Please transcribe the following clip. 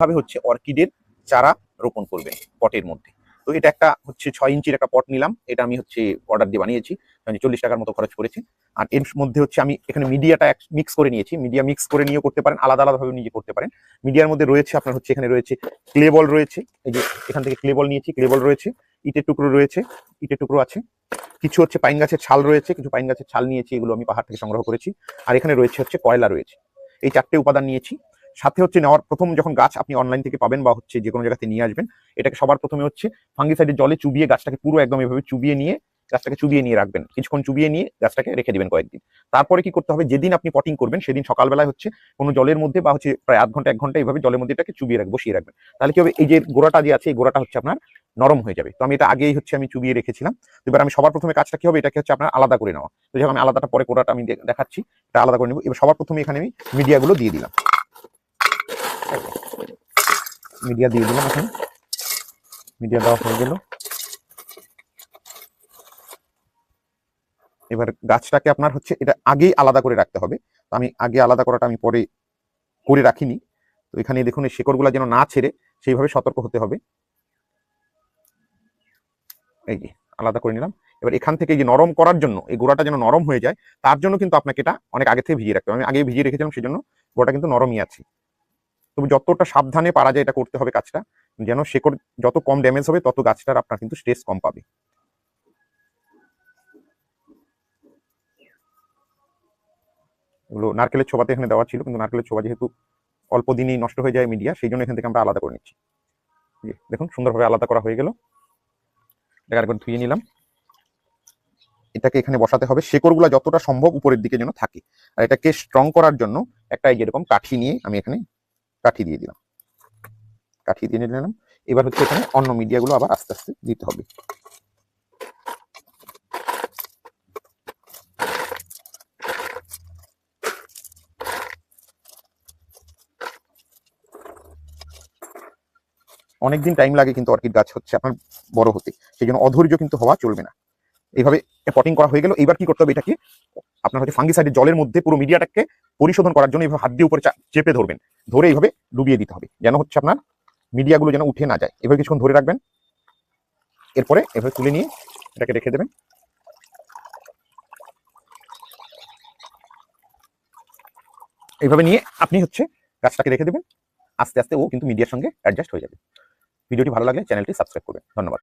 ভাবে হচ্ছে অর্কিডের চারা রোপণ করবেন পটের মধ্যে। তো এটা একটা হচ্ছে ছয় ইঞ্চির একটা পট নিলাম, এটা আমি হচ্ছে অর্ডার দিয়ে বানিয়েছি চল্লিশ টাকার মতো খরচ করেছি। আর এর মধ্যে হচ্ছে আমি এখানে মিডিয়াটা মিক্স করে নিয়েছি, মিডিয়া মিক্স করে নিয়ে করতে পারেন, আলাদা আলাদাভাবে নিজে করতে পারেন। মিডিয়ার মধ্যে রয়েছে আপনার হচ্ছে এখানে রয়েছে ক্লে বল রয়েছে, এই যে এখান থেকে ক্লে বল নিয়েছি ক্লে বল রয়েছে, ইটের টুকরো রয়েছে, ইটের টুকরো আছে, কিছু হচ্ছে পাইন গাছের ছাল রয়েছে, কিছু পাইন গাছের ছাল নিয়েছি, এগুলো আমি পাহাড় থেকে সংগ্রহ করেছি। আর এখানে রয়েছে হচ্ছে কয়লা রয়েছে। এই চারটে উপাদান নিয়েছি সাথে হচ্ছে নেওয়ার প্রথম যখন গাছ আপনি অনলাইন থেকে পাবেন বা হচ্ছে যে কোনো জায়গাতে নিয়ে আসবেন, এটাকে সবার প্রথমে হচ্ছে ফাঙ্গিসাইডের জলে চুবিয়ে গাছটাকে পুরো একদম এভাবে চুবিয়ে নিয়ে গাছটাকে চুবিয়ে নিয়ে রাখবেন। কিছুক্ষণ চুবিয়ে নিয়ে গাছটাকে রেখে দিবেন কয়েকদিন। তারপরে কি করতে হবে? যেদিন আপনি পটিং করবেন, সেদিন সকালবেলায় হচ্ছে কোনো জলের মধ্যে বা হচ্ছে প্রায় আধ ঘণ্টা, এক ঘণ্টা এইভাবে জলের মধ্যে এটাকে চুবিয়ে রাখবেন, বসিয়ে রাখবেন। তাহলে কি হবে? এই যে গোড়াটা যে আছে, এই গোড়াটা হচ্ছে আপনার নরম হয়ে যাবে। তো আমি এটা আগেই হচ্ছে আমি চুবিয়ে রেখেছিলাম। এবার আমি সবার প্রথমে কাজটা কি হবে? এটাকে হচ্ছে আপনার আলাদা করে নেওয়া। তো যখন আমি আলাদাটা পরে গোড়াটা আমি দেখাচ্ছি। এটা আলাদা করে নেব। এবার সবার প্রথমে এখানে আমি মিডিয়াগুলো দিয়ে দিলাম। মিডিয়া দিয়ে দিলাম এখন। মিডিয়া দেওয়া হয়ে গেল। এবার গাছটাকে আপনার হচ্ছে এটা আগেই আলাদা করে রাখতে হবে। তো আমি আগে আলাদা করাটা আমি পরে করে রাখিনি। তো এখানে দেখুন, এই শেকড়গুলো যেন না ছেড়ে সেইভাবে সতর্ক হতে হবে। এই যে, আলাদা করে নিলাম। এবার এখান থেকে যে নরম করার জন্য, এই গোড়াটা যেন নরম হয়ে যায়, তার জন্য কিন্তু আপনাকে এটা অনেক আগে থেকে ভিজিয়ে রাখতে হবে। আমি আগে ভিজিয়ে রেখেছিলাম সেই জন্য গোড়াটা কিন্তু নরমই আছে। তবে যতটা সাবধানে পারা যায় এটা করতে হবে কাজটা যেন শেকড় যত কম ড্যামেজ হবে, তত গাছটার আপনার কিন্তু স্ট্রেস কম পাবে। এগুলো নারকেলের ছোবাতে এখানে দেওয়া ছিল, কিন্তু নারকেলের ছোবা যেহেতু অল্প দিনই নষ্ট হয়ে যায় মিডিয়া সেই জন্য এখান থেকে আমরা আলাদা করে নিচ্ছি। দেখুন, সুন্দরভাবে আলাদা করা হয়ে গেল। এটাকে আরেকবার ধুয়ে নিলাম। এটাকে এখানে বসাতে হবে। শেকড়গুলো যতটা সম্ভব উপরের দিকে যেন থাকে। আর এটাকে স্ট্রং করার জন্য একটা এই যেরকম কাঠি নিয়ে আমি এখানে কাঠি দিয়ে দিলাম। কাঠি দিয়ে নিলাম। এবার হচ্ছে এখানে অন্য মিডিয়াগুলো আবার আস্তে আস্তে দিতে হবে। অনেকদিন টাইম লাগে কিন্তু অর্কিড গাছ হচ্ছে আপনার বড় হতে। সেই জন্য অধৈর্য কিন্তু হওয়া চলবে না। এইভাবে পটিং করা হয়ে গেল। এবার কি করতে হবে এটাকে আপনার হচ্ছে ফাঙ্গিসাইডের জলের মধ্যে পুরো মিডিয়াটাকে পরিশোধন করার জন্য এইভাবে হাত দিয়ে উপরে চেপে ধরবেন। ধরে এইভাবে ডুবিয়ে দিতে হবে। যেন হচ্ছে আপনার মিডিয়াগুলো যেন উঠে না যায়। এভাবে কিছুক্ষণ ধরে রাখবেন। এরপরে এভাবে তুলে নিয়ে এটাকে রেখে দেবেন। এইভাবে নিয়ে আপনি হচ্ছে গাছটাকে রেখে দেবেন। আস্তে আস্তে ও কিন্তু মিডিয়ার সঙ্গে অ্যাডজাস্ট হয়ে যাবে। ভিডিওটি ভালো লাগলে চ্যানেলটি সাবস্ক্রাইব করবেন। ধন্যবাদ।